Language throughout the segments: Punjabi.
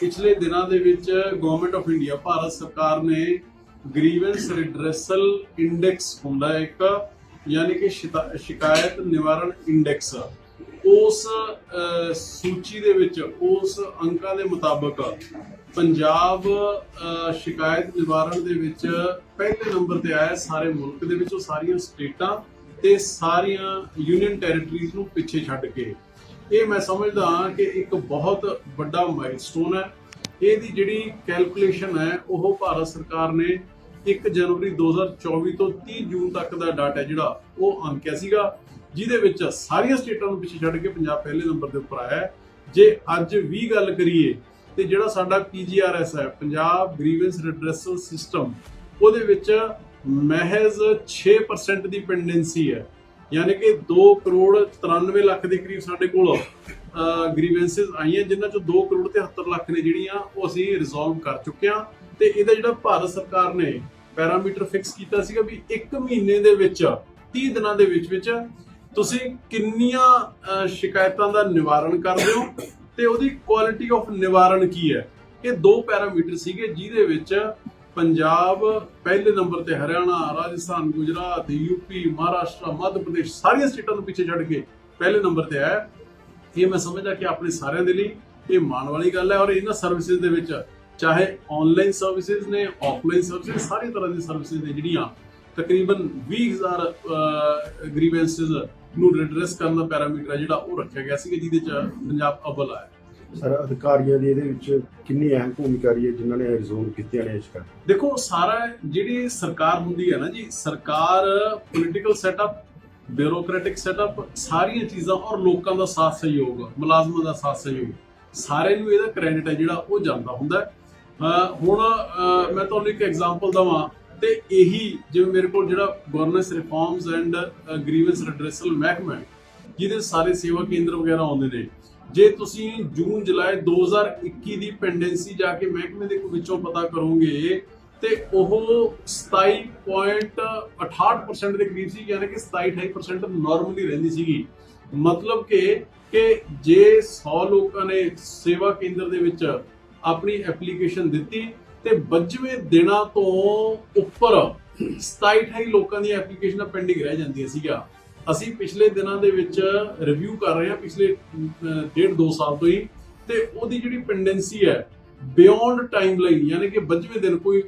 ਪਿਛਲੇ ਦਿਨਾਂ ਦੇ ਵਿੱਚ ਗਵਰਨਮੈਂਟ ਆਫ ਇੰਡੀਆ ਭਾਰਤ ਸਰਕਾਰ ਨੇ ਗ੍ਰੀਵੈਂਸ ਰਿਡਰੈਸਲ ਇੰਡੈਕਸ ਹੁੰਦਾ ਇੱਕ, ਯਾਨੀ ਕਿ ਸ਼ਿਤਾ- ਸ਼ਿਕਾਇਤ ਨਿਵਾਰਣ ਇੰਡੈਕਸ ਉਸ ਸੂਚੀ ਦੇ ਵਿੱਚ, ਉਸ ਅੰਕਾਂ ਦੇ ਮੁਤਾਬਕ ਪੰਜਾਬ ਸ਼ਿਕਾਇਤ ਨਿਵਾਰਣ ਦੇ ਵਿੱਚ ਪਹਿਲੇ ਨੰਬਰ ਤੇ ਆਇਆ ਸਾਰੇ ਮੁਲਕ ਦੇ ਵਿੱਚੋਂ ਸਾਰੀਆਂ ਸਟੇਟਾਂ ਤੇ ਸਾਰੀਆਂ ਯੂਨੀਅਨ ਟੈਰੀਟਰੀਜ਼ ਨੂੰ ਪਿੱਛੇ ਛੱਡ ਕੇ। ਇਹ ਮੈਂ ਸਮਝਦਾ ਹਾਂ ਕਿ ਇੱਕ ਬਹੁਤ ਵੱਡਾ ਮਾਈਲਸਟੋਨ ਹੈ। ਇਹਦੀ ਜਿਹੜੀ ਕੈਲਕੂਲੇਸ਼ਨ ਹੈ, ਉਹ ਭਾਰਤ ਸਰਕਾਰ ਨੇ 1 ਜਨਵਰੀ 2024 ਤੋਂ 30 ਜੂਨ ਤੱਕ ਦਾ ਡਾਟਾ ਜਿਹੜਾ, ਉਹ ਅੰਕਿਆ ਸੀਗਾ, ਜਿਹਦੇ ਵਿੱਚ ਸਾਰੀਆਂ ਸਟੇਟਾਂ ਨੂੰ ਪਿੱਛੇ ਛੱਡ ਕੇ ਪੰਜਾਬ ਪਹਿਲੇ ਨੰਬਰ ਦੇ ਉੱਪਰ ਆਇਆ ਜੇ ਅੱਜ ਵੀ ਗੱਲ ਕਰੀਏ, ਤੇ ਜਿਹੜਾ ਸਾਡਾ ਪੀਜੀਆਰਐਸ ਹੈ, ਪੰਜਾਬ ਗ੍ਰੀਵੈਂਸ ਰਿਡਰੈਸਲ ਸਿਸਟਮ ਉਹਦੇ ਵਿੱਚ ਮਹਿਜ਼ 6% ਦੀ ਪੈਂਡੈਂਸੀ ਹੈ। ਯਾਨੀ ਕਿ 2 ਕਰੋੜ 93 ਲੱਖ ਦੇ ਕਰੀਬ ਸਾਡੇ ਕੋਲ ਗ੍ਰੀਵੈਂਸਸ ਆਈਆਂ ਜਿਨ੍ਹਾਂ ਚੋਂ 2 ਕਰੋੜ 73 ਲੱਖ ਨੇ ਜਿਹੜੀਆਂ ਉਹ ਅਸੀਂ ਰਿਜ਼ੋਲਵ ਕਰ ਚੁੱਕੇ ਹਾਂ। ਤੇ ਇਹਦਾ ਜਿਹੜਾ ਭਾਰਤ ਸਰਕਾਰ ਨੇ ਪੈਰਾਮੀਟਰ ਫਿਕਸ ਕੀਤਾ ਸੀਗਾ ਵੀ 1 ਮਹੀਨੇ ਦੇ ਵਿੱਚ 30 ਦਿਨਾਂ ਦੇ ਵਿੱਚ ਵਿੱਚ ਤੁਸੀਂ ਕਿੰਨੀਆਂ ਅਹ, ਸ਼ਿਕਾਇਤਾਂ ਦਾ ਨਿਵਾਰਣ ਕਰਦੇ ਹੋ ਤੇ ਉਹਦੀ ਕੁਆਲਿਟੀ ਆਫ ਨਿਵਾਰਣ ਕੀ ਹੈ? ਇਹ ਦੋ ਪੈਰਾਮੀਟਰ ਸੀਗੇ ਜਿਹਦੇ ਵਿੱਚ ਪੰਜਾਬ ਪਹਿਲੇ ਨੰਬਰ ਤੇ ਹਰਿਆਣਾ, ਰਾਜਸਥਾਨ, ਗੁਜਰਾਤ ਯੂਪੀ ਮਹਾਰਾਸ਼ਟਰ, ਮੱਧ ਪ੍ਰਦੇਸ਼, ਸਾਰੀਆਂ ਸਟੇਟਾਂ ਨੂੰ ਪਿੱਛੇ ਛੱਡ ਕੇ ਪਹਿਲੇ ਨੰਬਰ ਤੇ ਆਇਆ। ਇਹ ਮੈਂ ਸਮਝਦਾ ਕਿ ਆਪਣੇ ਸਾਰਿਆਂ ਦੇ ਲਈ ਇਹ ਮਾਣ ਵਾਲੀ ਗੱਲ ਹੈ ਔਰ ਇਹਨਾਂ ਸਰਵਿਸਿਜ਼ ਦੇ ਵਿੱਚ ਚਾਹੇ ਆਨਲਾਈਨ ਸਰਵਿਸਿਜ਼ ਨੇ ਆਫਲਾਈਨ ਸਰਵਿਸਿਜ਼ ਸਾਰੀ ਤਰ੍ਹਾਂ ਦੀ ਸਰਵਿਸਿਜ਼ ਨੇ ਜਿਹੜੀਆਂ ਤਕਰੀਬਨ 20000 ਗ੍ਰੀਵੈਂਸਸ ਨੂੰ ਰਿਡਰੈਸ ਕਰਨ ਦਾ ਪੈਰਾਮੀਟਰ ਹੈ ਜਿਹੜਾ ਉਹ ਰੱਖਿਆ ਗਿਆ ਸੀ ਜਿਹਦੇ ਚ ਪੰਜਾਬ ਅਵਲ ਆਇਆ। ਸਰ, ਅਧਿਕਾਰੀਆਂ ਦੀ ਇਹਦੇ ਵਿੱਚ ਕਿੰਨੀ ਅਹਿਮ ਭੂਮਿਕਾ ਰਹੀ ਹੈ ਜਿਨ੍ਹਾਂ ਨੇ ਰਿਜ਼ੋਲਵ ਕੀਤੀਆਂ ਨੇ ਇਸ ਕਰ ਦੇਖੋ, ਸਾਰਾ ਜਿਹੜੀ ਸਰਕਾਰ ਹੁੰਦੀ ਹੈ ਨਾ ਜੀ, ਸਰਕਾਰ ਪੋਲੀਟੀਕਲ ਸੈਟਅਪ ਬਿਊਰੋਕ੍ਰੈਟਿਕ ਸੈਟਅਪ ਸਾਰੀਆਂ ਚੀਜ਼ਾਂ ਔਰ ਲੋਕਾਂ ਦਾ ਸਾਥ ਸਹਿਯੋਗ, ਮੁਲਾਜ਼ਮਾਂ ਦਾ ਸਾਥ ਸਹਿਯੋਗ ਸਾਰੇ ਨੂੰ ਇਹਦਾ ਕ੍ਰੈਡਿਟ ਹੈ ਜਿਹੜਾ ਉਹ ਜਾਂਦਾ ਹੁੰਦਾ ਹੁਣ ਮੈਂ ਤੁਹਾਨੂੰ ਇੱਕ ਐਗਜ਼ਾਮਪਲ ਦਵਾਂ ਤੇ ਇਹੀ ਜਿਵੇਂ ਮੇਰੇ ਕੋਲ ਜਿਹੜਾ governance reforms and grievance redressal ਮਹਿਕਮਾ ਜਿਹਦੇ ਸਾਰੇ ਸੇਵਾ ਕੇਂਦਰ ਵਗੈਰਾ ਆਉਂਦੇ ਨੇ ਜੇ ਤੁਸੀਂ ਜੂਨ, ਜੁਲਾਈ 2021 ਦੀ ਪੈਂਡੈਂਸੀ ਜਾ ਕੇ ਮਹਿਕਮੇ ਦੇ ਵਿੱਚੋਂ ਪਤਾ ਕਰੋਗੇ, ਤੇ ਉਹ 27.68% ਦੇ ਕਰੀਬ ਸੀ, ਯਾਨੀ ਕਿ 27-28% ਨਾਰਮਲੀ ਰਹਿੰਦੀ ਸੀਗੀ। ਮਤਲਬ ਕਿ ਕਿ ਜੇ 100 ਲੋਕਾਂ ਨੇ ਸੇਵਾ ਕੇਂਦਰ ਦੇ ਵਿੱਚ ਆਪਣੀ ਐਪਲੀਕੇਸ਼ਨ ਦਿੱਤੀ, ਤੇ 25ਵੇਂ ਦਿਨਾਂ ਤੋਂ ਉੱਪਰ 27-28 ਲੋਕਾਂ ਦੀਆਂ ਐਪਲੀਕੇਸ਼ਨਾਂ ਪੈਂਡਿੰਗ ਰਹਿ ਜਾਂਦੀਆਂ ਸੀਗਾ ਅਸੀਂ ਪਿਛਲੇ ਦਿਨਾਂ ਦੇ ਵਿੱਚ ਰਿਵਿਊ ਕਰ ਰਹੇ ਹਾਂ, ਪਿਛਲੇ ਡੇਢ ਦੋ ਸਾਲ ਤੋਂ ਹੀ। ਤੇ ਉਹਦੀ ਜਿਹੜੀ ਪੈਂਡੈਂਸੀ ਹੈ ਬਿਯੋਂਡ ਟਾਈਮ ਲਈ ਯਾਨੀ ਕਿ 25ਵੇਂ ਦਿਨ ਕੋਈ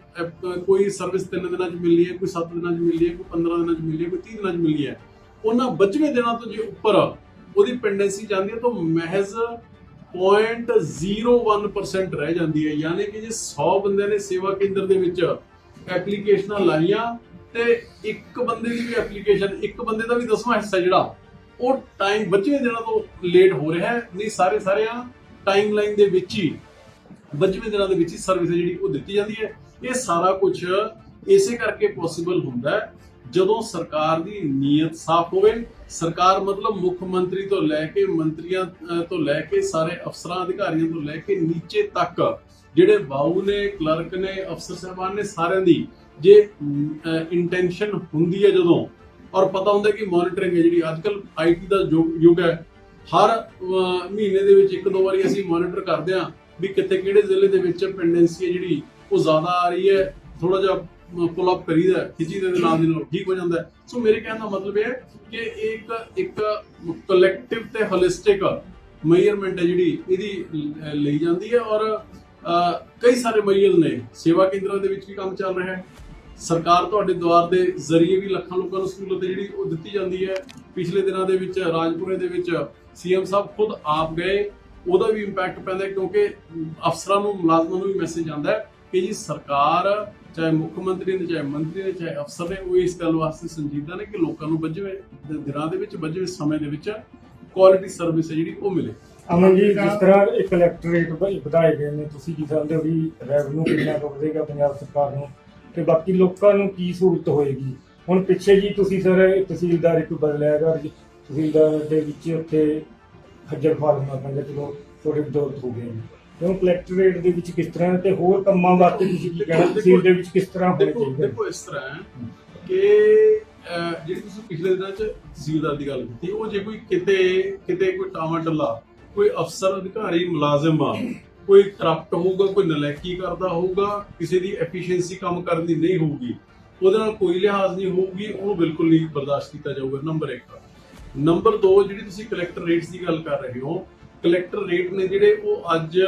ਕੋਈ ਸਰਵਿਸ 3 ਦਿਨਾਂ 'ਚ ਮਿਲਣੀ ਹੈ, ਕੋਈ 7 ਦਿਨਾਂ 'ਚ ਮਿਲਣੀ ਹੈ, ਕੋਈ 15 ਦਿਨਾਂ 'ਚ ਮਿਲਣੀ ਹੈ, ਕੋਈ 30 ਦਿਨਾਂ 'ਚ ਮਿਲਣੀ ਹੈ। ਉਹਨਾਂ 25ਵੇਂ ਦਿਨਾਂ ਤੋਂ ਜੇ ਉੱਪਰ ਉਹਦੀ ਪੈਂਡੈਂਸੀ ਜਾਂਦੀ ਹੈ, ਤਾਂ ਮਹਿਜ਼ 0.01% ਰਹਿ ਜਾਂਦੀ ਹੈ। ਯਾਨੀ ਕਿ ਜੇ 100 ਬੰਦਿਆਂ ਨੇ ਸੇਵਾ ਕੇਂਦਰ ਦੇ ਵਿੱਚ ਐਪਲੀਕੇਸ਼ਨਾਂ ਲਾਈਆਂ ਤੇ ਇੱਕ ਬੰਦੇ ਦੀ ਵੀ ਐਪਲੀਕੇਸ਼ਨ ਇੱਕ ਬੰਦੇ ਦਾ ਵੀ ਦਸਵਾਂ ਹਿੱਸਾ ਜਿਹੜਾ, ਉਹ ਟਾਈਮ ਬੱਚੇ ਦਿਨਾਂ ਤੋਂ ਲੇਟ ਹੋ ਰਿਹਾ ਹੈ, ਨਹੀਂ, ਸਾਰੇ ਸਾਰੇ ਟਾਈਮ ਲਾਈਨ ਦੇ ਵਿੱਚ ਹੀ ਬੱਚਵੇਂ ਦਿਨਾਂ ਦੇ ਵਿੱਚ ਹੀ ਸਰਵਿਸ ਜਿਹੜੀ, ਉਹ ਦਿੱਤੀ ਜਾਂਦੀ ਹੈ। ਇਹ ਸਾਰਾ ਕੁਝ ਇਸੇ ਕਰਕੇ ਪੋਸੀਬਲ ਹੁੰਦਾ ਹੈ, ਜਦੋਂ ਸਰਕਾਰ ਦੀ ਨੀਅਤ ਸਾਫ਼ ਹੋਵੇ, ਸਰਕਾਰ ਮਤਲਬ ਮੁੱਖ ਮੰਤਰੀ ਤੋਂ ਲੈ ਕੇ ਮੰਤਰੀਆਂ ਤੋਂ ਲੈ ਕੇ ਸਾਰੇ ਅਫਸਰਾਂ, ਅਧਿਕਾਰੀਆਂ ਤੋਂ ਲੈ ਕੇ ਨੀਚੇ ਤੱਕ, ਜਿਹੜੇ ਬਾਊ ਨੇ, ਕਲਰਕ ਨੇ, ਅਫਸਰ ਸਾਹਿਬਾਨ ਨੇ ਸਾਰਿਆਂ ਦੀ ਜੇ ਇੰਟੈਂਸ਼ਨ ਹੁੰਦੀ ਹੈ ਜਦੋਂ, ਔਰ ਪਤਾ ਹੁੰਦਾ ਕਿ ਮੋਨੀਟਰਿੰਗ ਹੈ ਜਿਹੜੀ ਅੱਜਕੱਲ ਆਈਟੀ ਦਾ ਯੁੱਗ ਹੈ। ਹਰ ਮਹੀਨੇ ਦੇ ਵਿੱਚ ਇੱਕ ਦੋ ਵਾਰੀ ਅਸੀਂ ਮੋਨੀਟਰ ਕਰਦੇ ਹਾਂ ਵੀ ਕਿੱਥੇ ਕਿਹੜੇ ਜ਼ਿਲ੍ਹੇ ਦੇ ਵਿੱਚ ਪੈਂਡੈਂਸੀ ਹੈ ਜਿਹੜੀ, ਉਹ ਜ਼ਿਆਦਾ ਆ ਰਹੀ ਹੈ ਥੋੜਾ ਜਿਹਾ ਪੁਲ ਅਪ ਕਰੀਦਾ ਖਿੱਚੀ ਦੇ ਨਾਲ ਦੀ ਨਾਲ ਠੀਕ ਹੋ ਜਾਂਦਾ ਸੋ ਮੇਰੇ ਕਹਿਣ ਦਾ ਮਤਲਬ ਇਹ ਹੈ ਕਿ ਇਹ ਇੱਕ ਇੱਕ ਕਲੈਕਟਿਵ ਤੇ ਹੋਲਿਸਟਿਕ ਮੈਜ਼ਰਮੈਂਟ ਹੈ ਜਿਹੜੀ, ਇਹਦੀ ਲਈ ਜਾਂਦੀ ਹੈ। ਔਰ ਕਈ ਸਾਰੇ ਮਰੀਜ਼ ਨੇ। ਸੇਵਾ ਕੇਂਦਰਾਂ ਦੇ ਵਿੱਚ ਵੀ ਕੰਮ ਚੱਲ ਰਿਹਾ ਹੈ। ਸਰਕਾਰ ਤੁਹਾਡੇ ਦੁਆਰ ਦੇ ਜ਼ਰੀਏ ਵੀ ਲੱਖਾਂ ਲੋਕਾਂ ਨੂੰ ਸਹੂਲਤ ਜਿਹੜੀ ਉਹ ਦਿੱਤੀ ਜਾਂਦੀ ਹੈ। ਪਿਛਲੇ ਦਿਨਾਂ ਦੇ ਵਿੱਚ ਰਾਜਪੁਰੇ ਦੇ ਵਿੱਚ ਸੀਐਮ ਸਾਹਿਬ ਖੁਦ ਆਪ ਗਏ। ਉਹਦਾ ਵੀ ਇੰਪੈਕਟ ਪੈਂਦਾ ਕਿਉਂਕਿ ਅਫਸਰਾਂ ਨੂੰ, ਮੁਲਾਜ਼ਮਾਂ ਨੂੰ ਵੀ ਮੈਸੇਜ ਆਉਂਦਾ ਹੈ ਕਿ ਜੀ ਸਰਕਾਰ, ਚਾਹੇ ਮੁੱਖ ਮੰਤਰੀ ਨੇ, ਚਾਹੇ ਮੰਤਰੀ ਨੇ, ਚਾਹੇ ਅਫਸਰ ਨੇ, ਉਹ ਇਸ ਗੱਲ ਵਾਸਤੇ ਸੰਜੀਦਾ ਨੇ ਕਿ ਲੋਕਾਂ ਨੂੰ ਵੱਜਵੇਂ ਦਿਨਾਂ ਦੇ ਵਿੱਚ ਵੱਜਵੇਂ ਸਮੇਂ ਦੇ ਵਿੱਚ ਕੁਆਲਿਟੀ ਸਰਵਿਸ ਹੈ ਜਿਹੜੀ ਉਹ ਮਿਲੇ। ਅਮਨ ਜੀ, ਜਿਸ ਤਰ੍ਹਾਂ ਇਹ ਕਲੈਕਟਰੇਟ ਵਧਾਏ ਗਏ ਨੇ, ਤੁਸੀਂ ਕੀ ਸਮਝਦੇ ਹੋ ਵੀ ਰੈਵਨਿਊ ਕਿੰਨਾ ਕੁ ਵਧੇਗਾ ਪੰਜਾਬ ਸਰਕਾਰ ਨੂੰ? ਤੇ ਬਾਕੀ ਲੋਕਾਂ ਨੂੰ ਕੀ ਸਹੂਲਤ ਹੋਏਗੀ? ਹੁਣ ਪਿੱਛੇ ਜੀ ਤੁਸੀਂ ਸਰ ਤਹਿਸੀਲਦਾਰ ਇੱਕ ਬਦਲਿਆ ਗਾ ਜੀ ਤਹਿਸੀਲਦਾਰ ਦੇ ਵਿੱਚ ਉੱਥੇ ਖੱਜਲ ਖੁਆਰ ਹੋਣਾ ਪੈਂਦਾ ਚਲੋ ਥੋੜੀ ਬਦੌਲਤ ਹੋ ਜੀ ਕਿਉਂ ਕਲੈਕਟਰੇਟ ਦੇ ਵਿੱਚ ਕਿਸ ਤਰ੍ਹਾਂ ਤੇ ਹੋਰ ਕੰਮਾਂ ਵਾਸਤੇ ਤੁਸੀਂ ਕੀ ਕਹਿਣਾ? ਤਹਿਸੀਲ ਦੇ ਵਿੱਚ ਕਿਸ ਤਰ੍ਹਾਂ ਹੋਣਾ ਚਾਹੀਦਾ? ਦੇਖੋ ਇਸ ਤਰ੍ਹਾਂ ਕਿ ਜਿਹੜੀ ਤੁਸੀਂ ਪਿਛਲੇ ਦਿਨਾਂ 'ਚ ਤਹਿਸੀਲਦਾਰ ਦੀ ਗੱਲ ਕੀਤੀ ਉਹ ਜੇ ਕੋਈ ਕਿਤੇ ਕਿਤੇ ਕੋਈ ਟਾਵਾਂ ਟੱਲਾ ਕੋਈ ਅਫਸਰ ਅਧਿਕਾਰੀ ਮੁਲਾਜ਼ਮ ਆ ਕੋਈ ਕਰਪਟ ਹੋਊਗਾ, ਕੋਈ ਨਲੈਕੀ ਕਰਦਾ ਹੋਊਗਾ, ਕਿਸੇ ਦੀ ਐਫੀਸ਼ੀਐਂਸੀ ਕੰਮ ਕਰਨ ਦੀ ਨਹੀਂ ਹੋਊਗੀ, ਉਹਦੇ ਨਾਲ ਕੋਈ ਲਿਹਾਜ਼ ਨਹੀਂ ਹੋਊਗੀ, ਉਹਨੂੰ ਬਿਲਕੁਲ ਨਹੀਂ ਬਰਦਾਸ਼ਤ ਕੀਤਾ ਜਾਊਗਾ ਨੰਬਰ 1 ਨੰਬਰ 2 ਜਿਹੜੀ ਤੁਸੀਂ ਕਲੈਕਟਰ ਰੇਟਸ ਦੀ ਗੱਲ ਕਰ ਰਹੇ ਹੋ ਕਲੈਕਟਰ ਰੇਟ ਨੇ ਜਿਹੜੇ ਉਹ ਅੱਜ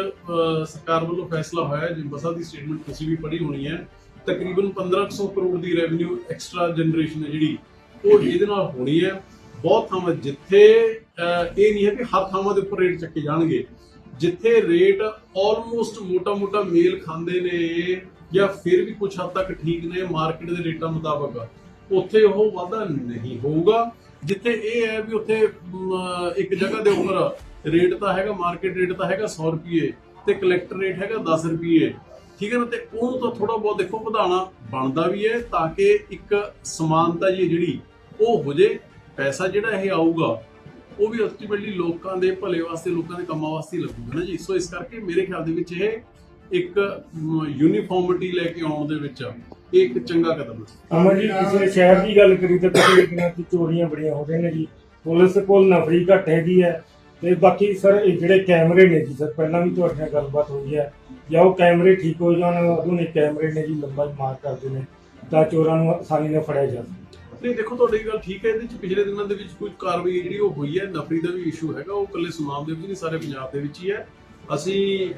ਸਰਕਾਰ ਵੱਲੋਂ ਫੈਸਲਾ ਹੋਇਆ ਹੈ ਜਿੰਬਸਾ ਦੀ ਸਟੇਟਮੈਂਟ ਤੁਸੀਂ ਵੀ ਪੜ੍ਹੀ ਹੋਣੀ ਹੈ, ਤਕਰੀਬਨ 1500 ਕਰੋੜ ਦੀ ਰੈਵਨਿਊ ਐਕਸਟਰਾ ਜਨਰੇਸ਼ਨ ਹੈ ਜਿਹੜੀ, ਉਹ ਇਹਦੇ ਨਾਲ ਹੋਣੀ ਹੈ। ਬਹੁਤ ਥਾਵਾਂ ਜਿੱਥੇ ਇਹ ਨਹੀਂ ਹੈ ਕਿ ਹਰ ਥਾਵਾਂ ਦੇ ਉੱਪਰ ਰੇਟ ਚੱਕੇ ਜਾਣਗੇ। ਜਿੱਥੇ ਰੇਟ ਆਲਮੋਸਟ ਮੋਟਾ-ਮੋਟਾ ਮੇਲ ਖਾਂਦੇ ਨੇ ਜਾਂ ਫਿਰ ਵੀ ਕੁਝ ਹੱਦ ਤੱਕ ਠੀਕ ਨੇ ਮਾਰਕੀਟ ਦੇ ਰੇਟਾਂ ਮੁਤਾਬਕ, ਉੱਥੇ ਉਹ ਵਾਧਾ ਨਹੀਂ ਹੋਊਗਾ। ਜਿੱਥੇ ਇਹ ਹੈ ਵੀ ਉੱਥੇ ਇੱਕ ਜਗ੍ਹਾ ਦੇ ਉੱਪਰ ਰੇਟ ਤਾਂ ਹੈਗਾ ਮਾਰਕੀਟ ਰੇਟ ਤਾਂ ਹੈਗਾ 100 ਰੁਪਏ ਤੇ ਕਲੈਕਟਰ ਰੇਟ ਹੈਗਾ 10 ਰੁਪਏ। ਠੀਕ ਹੈ ਨਾ? ਤੇ ਉਹਨੂੰ ਤਾਂ ਥੋੜਾ ਬਹੁਤ ਦੇਖੋ, ਵਧਾਉਣਾ ਬਣਦਾ ਵੀ ਹੈ ਤਾਂ ਕਿ ਇੱਕ ਸਮਾਨਤਾ ਜੀ ਜਿਹੜੀ ਉਹ ਹੋ ਜੇ, ਪੈਸਾ ਜਿਹੜਾ ਇਹ ਆਊਗਾ ਉਹ ਵੀ ਅਲਟੀਮੇਟਲੀ ਲੋਕਾਂ ਦੇ ਭਲੇ ਵਾਸਤੇ, ਲੋਕਾਂ ਦੇ ਕੰਮਾਂ ਵਾਸਤੇ ਲੱਗੂਗਾ ਨਾ ਜੀ। ਸੋ ਇਸ ਕਰਕੇ ਮੇਰੇ ਖਿਆਲ ਦੇ ਵਿੱਚ ਇਹ ਇੱਕ ਯੂਨੀਫਾਰਮਿਟੀ ਲੈ ਕੇ ਆਉਣ ਦੇ ਵਿੱਚ ਇਹ ਇੱਕ ਚੰਗਾ ਕਦਮ ਹੈ ਅਮਰ ਜੀ ਕਿਸੇ ਸ਼ਹਿਰ ਦੀ ਗੱਲ ਕਰੀ ਤਾਂ ਪਿਛਲੇ ਦਿਨਾਂ 'ਚ ਚੋਰੀਆਂ ਬੜੀਆਂ ਹੋ ਰਹੀਆਂ ਨੇ ਜੀ। ਪੁਲਿਸ ਕੋਲ ਨਫਰੀ ਘੱਟ ਹੈਗੀ ਹੈ ਤੇ ਬਾਕੀ ਸਰ, ਇਹ ਜਿਹੜੇ ਕੈਮਰੇ ਨੇ ਜੀ, ਸਰ, ਪਹਿਲਾਂ ਵੀ ਤੁਹਾਡੇ ਨਾਲ ਗੱਲਬਾਤ ਹੋਈ ਹੈ। ਜਾਂ ਉਹ ਕੈਮਰੇ ਠੀਕ ਹੋ ਜਾਣ ਆਧੁਨਿਕ ਕੈਮਰੇ ਨੇ ਜੀ ਲੰਬਾ ਮਾਰ ਕਰਦੇ ਨੇ ਤਾਂ ਚੋਰਾਂ ਨੂੰ ਆਸਾਨੀ ਨਾਲ ਫੜਿਆ ਜਾ ਸਕਦਾ ਨਹੀਂ, ਦੇਖੋ, ਤੁਹਾਡੀ ਗੱਲ ਠੀਕ ਹੈ, ਇਹਦੇ ਵਿੱਚ ਪਿਛਲੇ ਦਿਨਾਂ ਦੇ ਵਿੱਚ ਕੁਝ ਕਾਰਵਾਈ ਜਿਹੜੀ ਉਹ ਹੋਈ ਹੈ, ਨਫਰੀ ਦਾ ਵੀ ਇਸ਼ੂ ਹੈਗਾ, ਉਹ ਇਕੱਲੇ ਸੁਨਾਮ ਦੇ ਵਿੱਚ ਨਹੀਂ, ਸਾਰੇ ਪੰਜਾਬ ਦੇ ਵਿੱਚ ਹੀ ਹੈ। ਅਸੀਂ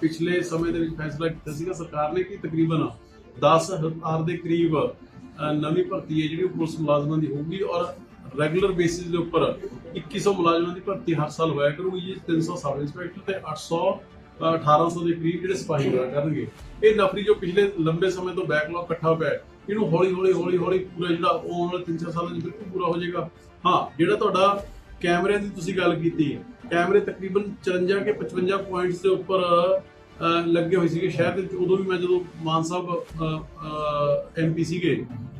ਪਿਛਲੇ ਸਮੇਂ ਦੇ ਵਿੱਚ ਫੈਸਲਾ ਕੀਤਾ ਸੀਗਾ, ਸਰਕਾਰ ਨੇ ਕਿ ਤਕਰੀਬਨ 10000 ਦੇ ਕਰੀਬ ਨਵੀਂ ਭਰਤੀ ਹੈ ਜਿਹੜੀ ਪੁਲਿਸ ਮੁਲਾਜ਼ਮਾਂ ਦੀ ਹੋਊਗੀ ਔਰ ਰੈਗੂਲਰ ਬੇਸਿਸ ਦੇ ਉੱਪਰ 2100 ਮੁਲਾਜ਼ਮਾਂ ਦੀ ਭਰਤੀ ਹਰ ਸਾਲ ਹੋਇਆ ਕਰੂਗੀ ਜੀ 300 ਸਬ ਇੰਸਪੈਕਟਰ ਤੇ 800 ਅਹ 1800 ਦੇ ਕਰੀਬ ਜਿਹੜੇ ਸਿਪਾਹੀ ਹੋਇਆ ਕਰਨਗੇ, ਇਹ ਨਫਰੀ ਜੋ ਪਿਛਲੇ ਲੰਬੇ ਸਮੇਂ ਤੋਂ ਬੈਕਲੌਗ ਇਕੱਠਾ ਪਿਆ ਇਹਨੂੰ ਹੌਲੀ ਹੌਲੀ ਹੌਲੀ ਹੌਲੀ ਪੂਰਾ ਜਿਹੜਾ ਆਉਣ ਵਾਲੇ 3-4 ਸਾਲਾਂ 'ਚ ਬਿਲਕੁਲ ਪੂਰਾ ਹੋ ਜਾਏਗਾ। ਹਾਂ, ਜਿਹੜਾ ਤੁਹਾਡਾ ਕੈਮਰਿਆਂ ਦੀ ਤੁਸੀਂ ਗੱਲ ਕੀਤੀ ਕੈਮਰੇ ਤਕਰੀਬਨ 54 ਕੇ 55 ਪੁਆਇੰਟਸ ਦੇ ਉੱਪਰ ਲੱਗੇ ਹੋਏ ਸੀਗੇ ਸ਼ਹਿਰ ਦੇ ਉਦੋਂ ਵੀ ਮੈਂ ਜਦੋਂ ਮਾਨ ਸਾਹਿਬ ਐਮਪੀ ਸੀਗੇ,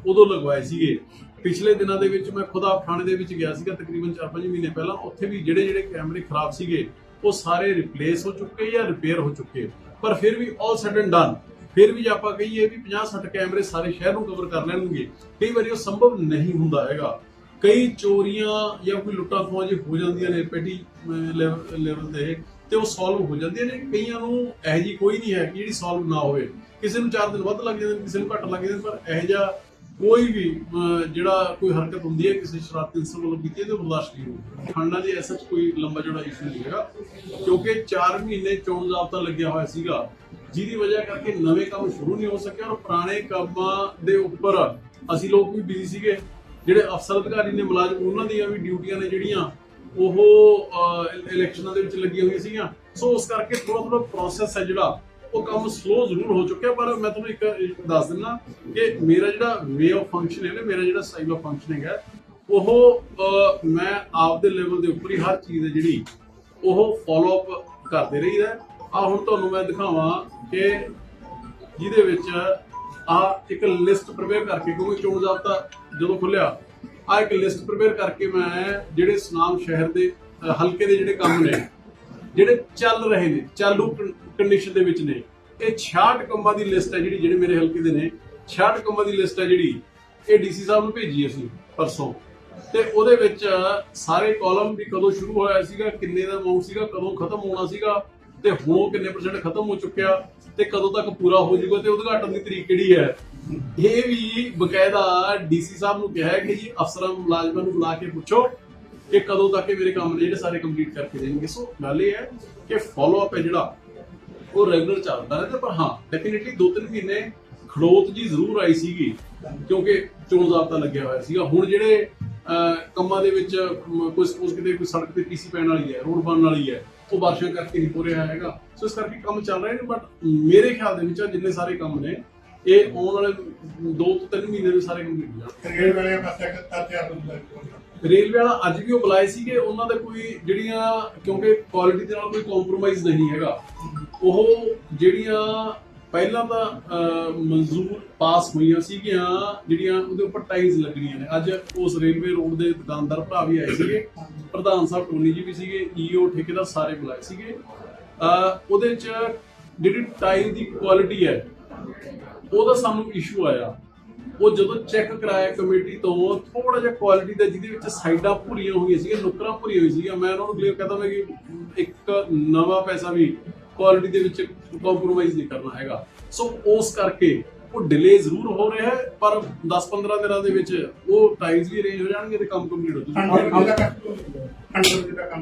ਉਦੋਂ ਲਗਵਾਏ ਸੀਗੇ। ਪਿਛਲੇ ਦਿਨਾਂ ਦੇ ਵਿੱਚ ਮੈਂ ਖੁਦ ਆਪ ਥਾਣੇ ਦੇ ਵਿੱਚ ਗਿਆ ਸੀਗਾ ਤਕਰੀਬਨ 4-5 ਮਹੀਨੇ ਪਹਿਲਾਂ, ਉੱਥੇ ਵੀ ਜਿਹੜੇ ਜਿਹੜੇ ਕੈਮਰੇ ਖਰਾਬ ਸੀਗੇ ਉਹ ਸਾਰੇ ਰਿਪਲੇਸ ਹੋ ਚੁੱਕੇ ਜਾਂ ਰਿਪੇਅਰ ਹੋ ਚੁੱਕੇ ਪਰ ਫਿਰ ਵੀ ਆਲ ਸੈਡ ਐਂਡ ਡਨ ਫਿਰ ਵੀ ਆਪਾਂ ਕਹੀਏ ਵੀ 50-60 ਕੈਮਰੇ ਸਾਰੇ ਸ਼ਹਿਰ ਨੂੰ ਕਵਰ ਕਰ ਲੈਣਗੇ ਕਈ ਵਾਰੀ ਉਹ ਸੰਭਵ ਨਹੀਂ ਹੁੰਦਾ ਹੈਗਾ। ਕਈ ਚੋਰੀਆਂ ਜਾਂ ਕੋਈ ਲੁੱਟਾਂ ਖੋਹਾਂ ਜੇ ਹੋ ਜਾਂਦੀਆਂ ਨੇ ਪੈਟੀ ਲੈਵਲ ਤੇ ਤੇ ਉਹ ਸੋਲਵ ਹੋ ਜਾਂਦੀਆਂ ਨੇ। ਕਈਆਂ ਨੂੰ ਇਹੋ ਜੀ ਕੋਈ ਨਹੀਂ ਹੈ ਜਿਹੜੀ ਸੋਲਵ ਨਾ ਹੋਵੇ। ਕਿਸੇ ਨੂੰ 4 ਦਿਨ ਵੱਧ ਲੱਗ ਜਾਂਦੇ ਨੇ ਕਿਸੇ ਨੂੰ ਘੱਟ ਲੱਗ ਜਾਂਦੇ ਨੇ, ਪਰ ਇਹੋ ਜਿਹਾ ਕੋਈ ਵੀ ਜਿਹੜਾ ਕੋਈ ਹਰਕਤ ਹੁੰਦੀ ਹੈ ਕਿਸੇ ਸ਼ਰਾਰਤੀ ਅਨਸਰ ਵੱਲੋਂ ਕੀਤੀ ਤੇ ਬਰਦਾਸ਼ਤ ਨਹੀਂ ਹੋਊਗੀ ਖੰਡਾ ਦੇ ਐਸਾ ਕੋਈ ਲੰਬਾ ਜਿਹੜਾ ਇਸ਼ੂ ਨਹੀਂ ਹੈਗਾ, ਕਿਉਂਕਿ 4 ਮਹੀਨੇ ਚੋਣ ਜ਼ਾਬਤਾ ਲੱਗਿਆ ਹੋਇਆ ਸੀਗਾ, ਜਿਹਦੀ ਵਜ੍ਹਾ ਕਰਕੇ ਨਵੇਂ ਕੰਮ ਸ਼ੁਰੂ ਨਹੀਂ ਹੋ ਸਕੇ ਔਰ ਪੁਰਾਣੇ ਕੰਮਾਂ ਦੇ ਉੱਪਰ ਅਸੀਂ ਲੋਕ ਵੀ ਬਿਜ਼ੀ ਸੀਗੇ। ਜਿਹੜੇ ਅਫਸਰ ਅਧਿਕਾਰੀ ਨੇ ਮੁਲਾਜ਼ਮ, ਉਹਨਾਂ ਦੀਆਂ ਵੀ ਡਿਊਟੀਆਂ ਨੇ ਜਿਹੜੀਆਂ, ਉਹ ਇਲੈਕਸ਼ਨਾਂ ਦੇ ਵਿੱਚ ਲੱਗੀਆਂ ਹੋਈਆਂ ਸੀਗੀਆਂ। ਸੋ ਉਸ ਕਰਕੇ ਥੋੜਾ ਥੋੜਾ ਪ੍ਰੋਸੈਸ ਹੈ ਜਿਹੜਾ ਉਹ ਕੰਮ ਸਲੋ ਜ਼ਰੂਰ ਹੋ ਚੁੱਕਿਆ, ਪਰ ਮੈਂ ਤੁਹਾਨੂੰ ਇੱਕ ਦੱਸ ਦਿੰਦਾ ਕਿ ਮੇਰਾ ਜਿਹੜਾ ਵੇ ਆਫ ਫੰਕਸ਼ਨ ਹੈ, ਮੇਰਾ ਜਿਹੜਾ ਸਟਾਈਲ ਆਫ ਫੰਕਸ਼ਨਿੰਗ ਹੈ, ਉਹ ਮੈਂ ਆਪ ਦੇ ਲੈਵਲ ਦੇ ਉੱਪਰ ਹੀ ਹਰ ਚੀਜ਼ ਹੈ ਜਿਹੜੀ, ਉਹ ਫਾਲੋ ਅਪ ਕਰਦੇ ਰਹੀਦਾ ਆ ਹੁਣ ਤੁਹਾਨੂੰ ਮੈਂ ਦਿਖਾਵਾਂ ਕਿ ਜਿਹਦੇ ਵਿੱਚ ਆ ਇੱਕ ਲਿਸਟ ਪ੍ਰਪੇਅਰ ਕਰਕੇ, ਕਿਉਂਕਿ ਚੋਣ ਜ਼ਾਬਤਾ ਜਦੋਂ ਖੁੱਲਿਆ ਆ ਇੱਕ ਲਿਸਟ ਪ੍ਰਪੇਅਰ ਕਰਕੇ ਮੈਂ ਜਿਹੜੇ ਸੁਨਾਮ ਸ਼ਹਿਰ ਦੇ ਹਲਕੇ ਦੇ ਜਿਹੜੇ ਕੰਮ ਨੇ ਜਿਹੜੇ ਚੱਲ ਰਹੇ ਨੇ, ਚਾਲੂ ਕੰਡੀਸ਼ਨ ਦੇ ਵਿੱਚ ਨੇ, ਇਹ 66 ਕੰਮਾਂ ਦੀ ਲਿਸਟ ਹੈ ਜਿਹੜੀ, ਜਿਹੜੇ ਮੇਰੇ ਹਲਕੇ ਦੇ ਨੇ 66 ਕੰਮਾਂ ਦੀ ਲਿਸਟ ਹੈ ਜਿਹੜੀ, ਇਹ ਡੀਸੀ ਸਾਹਿਬ ਨੂੰ ਭੇਜੀ ਅਸੀਂ ਪਰਸੋਂ। ਤੇ ਉਹਦੇ ਵਿੱਚ ਸਾਰੇ ਕਾਲਮ ਵੀ ਕਦੋਂ ਸ਼ੁਰੂ ਹੋਇਆ ਸੀਗਾ, ਕਿੰਨੇ ਦਾ ਅਮਾਉਂਟ ਸੀਗਾ, ਕਦੋਂ ਖਤਮ ਹੋਣਾ ਸੀਗਾ, ਤੇ ਹੁਣ ਕਿੰਨੇ ਪਰਸੈਂਟ ਖਤਮ ਹੋ ਚੁੱਕਿਆ, ਤੇ ਕਦੋਂ ਤੱਕ ਪੂਰਾ ਹੋ ਜਾਊਗਾ, ਤੇ ਉਦਘਾਟਨ ਦੀ ਤਰੀਕ ਕਿਹੜੀ ਹੈ? ਇਹ ਵੀ ਬਕਾਇਦਾ ਡੀਸੀ ਸਾਹਿਬ ਨੂੰ ਕਿਹਾ ਹੈ ਕਿ ਜੀ, ਅਫਸਰਾਂ, ਮੁਲਾਜ਼ਮਾਂ ਨੂੰ ਬੁਲਾ ਕੇ ਪੁੱਛੋ ਕਿ ਕਦੋਂ ਤੱਕ ਇਹ ਮੇਰੇ ਕੰਮ ਨੇ ਜਿਹੜੇ ਸਾਰੇ ਕੰਪਲੀਟ ਕਰਕੇ ਦੇਣਗੇ। ਸੋ ਗੱਲ ਇਹ ਹੈ ਕਿ ਫਾਲੋ ਅਪ ਹੈ ਜਿਹੜਾ, ਉਹ ਰੈਗੂਲਰ ਚੱਲਦਾ ਰਹਿੰਦਾ, ਪਰ ਹਾਂ ਡੈਫੀਨਿਟਲੀ ਦੋ ਤਿੰਨ ਮਹੀਨੇ ਖੜੋਤ ਜੀ ਜ਼ਰੂਰ ਆਈ ਸੀਗੀ, ਕਿਉਂਕਿ ਚੋਣ ਜ਼ਾਬਤਾ ਲੱਗਿਆ ਹੋਇਆ ਸੀਗਾ। ਹੁਣ ਜਿਹੜੇ ਕੰਮਾਂ ਦੇ ਵਿੱਚ ਕੋਈ ਸਪੋਜ਼ ਕਿਤੇ ਕੋਈ ਸੜਕ ਤੇ ਪੀਸੀ ਪੈਣ ਵਾਲੀ ਹੈ, ਰੋਡ ਬਣਨ ਵਾਲੀ ਹੈ, ਉਹ ਬਾਰਿਸ਼ਾਂ ਕਰਕੇ ਨਹੀਂ ਹੋ ਰਿਹਾ ਹੈਗਾ। ਸੋ ਇਸ ਕਰਕੇ ਕੰਮ ਚੱਲ ਰਹੇ ਨੇ ਬਟ ਮੇਰੇ ਖਿਆਲ ਦੇ ਵਿੱਚ ਜਿੰਨੇ ਸਾਰੇ ਕੰਮ ਨੇ, ਇਹ ਆਉਣ ਵਾਲੇ ਦੋ ਤੋਂ ਤਿੰਨ ਮਹੀਨੇ ਵਿੱਚ ਸਾਰੇ ਕੰਪਲੀਟ ਹੋ ਜਾਣਗੇ। ਰੇਲ ਵਾਲੇ ਪਾਸੇ ਕਰਤਾ ਤਿਆਰ ਹੁੰਦਾ ਹੈ। ਰੇਲਵੇ ਵਾਲਾ ਅੱਜ ਵੀ ਉਹ ਬੁਲਾਏ ਸੀਗੇ, ਉਹਨਾਂ ਦਾ ਕੋਈ ਜਿਹੜੀਆਂ, ਕਿਉਂਕਿ ਕੁਆਲਿਟੀ ਦੇ ਨਾਲ ਕੋਈ ਕੰਪਰੋਮਾਈਜ਼ ਨਹੀਂ ਹੈਗਾ। ਉਹ ਜਿਹੜੀਆਂ ਪਹਿਲਾਂ ਤਾਂ ਮਨਜ਼ੂਰ ਪਾਸ ਹੋਈਆਂ ਸੀਗੀਆਂ, ਜਿਹੜੀਆਂ ਉਹਦੇ ਉੱਪਰ ਟਾਈਲਸ ਲੱਗਣੀਆਂ ਨੇ। ਅੱਜ ਉਸ ਰੇਲਵੇ ਰੋਡ ਦੇ ਦੁਕਾਨਦਾਰ ਭਰਾ ਵੀ ਆਏ ਸੀਗੇ, ਪ੍ਰਧਾਨ ਸਾਹਿਬ ਟੋਨੀ ਜੀ ਵੀ ਸੀਗੇ ਈਓ ਠੇਕੇਦਾਰ ਸਾਰੇ ਬੁਲਾਏ ਸੀਗੇ। ਉਹਦੇ ਚ ਜਿਹੜੀ ਟਾਈਲ ਦੀ ਕੁਆਲਿਟੀ ਹੈ, ਉਹਦਾ ਸਾਨੂੰ ਇਸ਼ੂ ਆਇਆ। ਉਹ ਜਦੋਂ ਚੈੱਕ ਕਰਾਇਆ ਕਮੇਟੀ ਤੋਂ ਥੋੜਾ ਜਿਹਾ ਕੁਆਲਿਟੀ ਦਾ ਜਿਹਦੇ ਵਿੱਚ ਸਾਈਡਾਂ ਭੁਰੀਆਂ ਹੋਈਆਂ ਸੀਗੀਆਂ ਨੁਕਰਾਂ ਭੁਰੀਆਂ ਹੋਈ ਸੀਗੀਆਂ ਮੈਂ ਉਹਨਾਂ ਨੂੰ ਕਲੀਅਰ ਕਹਤਾ ਮੈਂ ਕਿ ਇੱਕ ਨਵਾਂ ਪੈਸਾ ਵੀ ਕੁਆਲਿਟੀ ਦੇ ਵਿੱਚ ਕੰਪਰੋਮਾਈਜ਼ ਨਹੀਂ ਕਰਨਾ ਹੈਗਾ। ਸੋ ਉਸ ਕਰਕੇ ਉਹ ਡਿਲੇ ਜ਼ਰੂਰ ਹੋ ਰਿਹਾ ਹੈ ਪਰ 10-15 ਦਿਨਾਂ ਦੇ ਵਿੱਚ ਉਹ ਟਾਈਮਸ ਵੀ ਅਰੇਂਜ ਹੋ ਜਾਣਗੇ ਤੇ ਕੰਮ ਕੰਪਲੀਟ ਹੋ ਜਾਊਗਾ। ਦਾ ਕੰਮ